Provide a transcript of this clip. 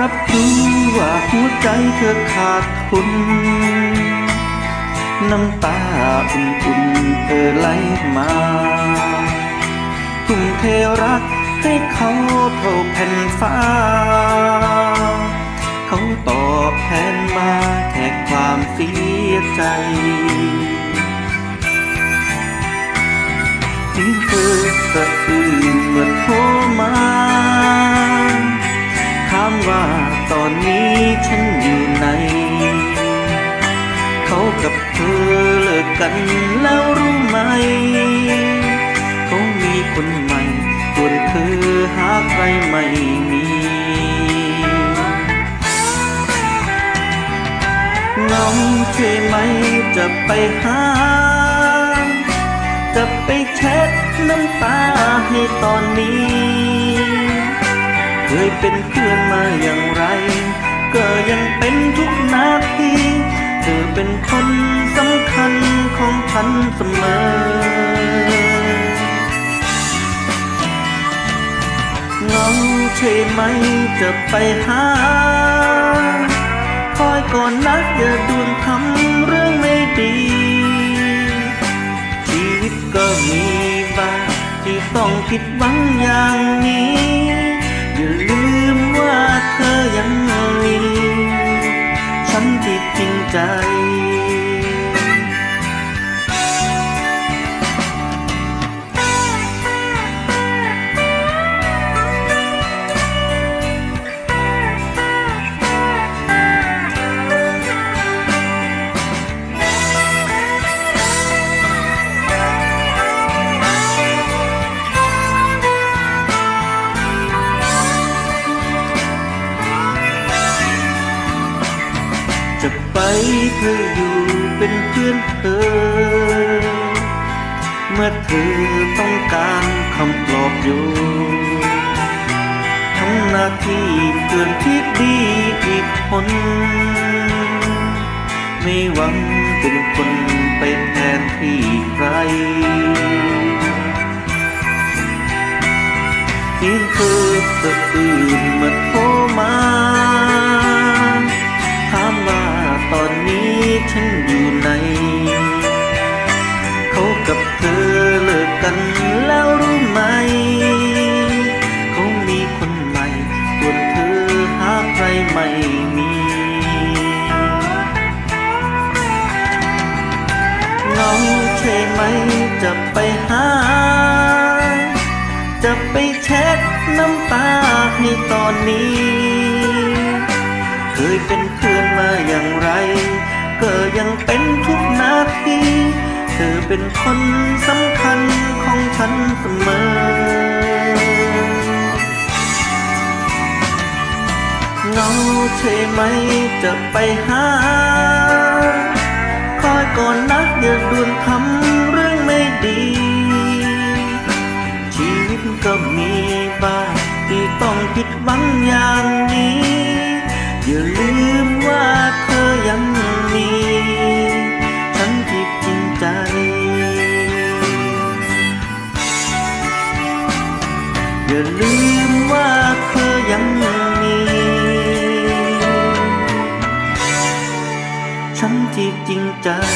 รับรู้ว่าหัวใจเธอขาดทุนน้ำตาอุ่นๆเธอไหลมาทุ่มเทรักให้เขาเท่าแผ่นฟ้า เขาตอบแทนมาแค่ความเสียใจ ตอนนี้ฉันอยู่ไหน เขากับเธอเลิกกันแล้วรู้ไหม เขามีคนใหม่ส่วเธอหาใครไม่มีเหงใช่ไหมจะไปหา จะไปเช็ดน้ำตาให้ตอนนี้ เคยเป็นเพื่อนมาอย่างไร ก็ยังเป็นทุกนาที เธอเป็นคนสำคัญของฉันเสมอเหงาใช่ไหมจะไปหา คอยก่อนนักอย่าด่วนทำเรื่องไม่ดี ชีวิตก็มีบ้างที่ต้องผิดหวังอย่างนี้ อย่าลืมว่าเธอยังมีฉันที่จริงใจ ไปเธออยู่เป็นเพื่อนเธอ เมื่อเธอต้องการคำปลอบโยนทำหน้าที่เกินที่ดีอีกคนไม่หวังเป็นคนไปแทนที่ใครเพียงเธอสะอื่นเมื่อโทรมา ฉันอยู่ไหน เขากับเธอเลิกกันแล้วรู้ไหม เขามีคนใหม่ส่วนเธอหาใครไม่มีเงาใช่ไหมจะไปหา จะไปเช็ดน้ำตาให้ตอนนี้ เคยเป็น ก็ยังเป็นทุกนาที เธอเป็นคนสำคัญของฉันเสมอเหงาใช่ไหมจะไปหา คอยก่อนนักอย่าด่วนทำเรื่องไม่ดี ชีวิตก็มีบ้างที่ต้องผิดหวังอย่างนี้ อย่าลืมว่าเธอยัง 있다